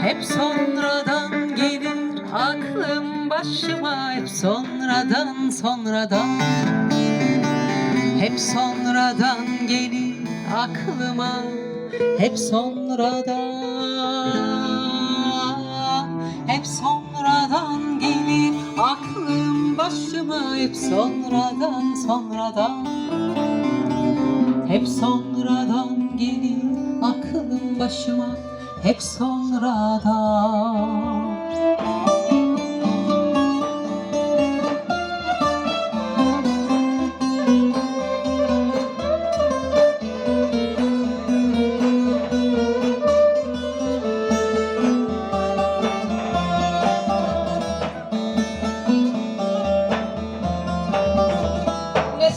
hep sonradan gelir aklım başıma Hep sonradan sonradan Hep sonradan gelir aklıma Hep sonradan Hep sonradan gelir aklım başıma Hep sonradan sonradan. Hep sonradan gelir aklım başıma Hep sonradan Ne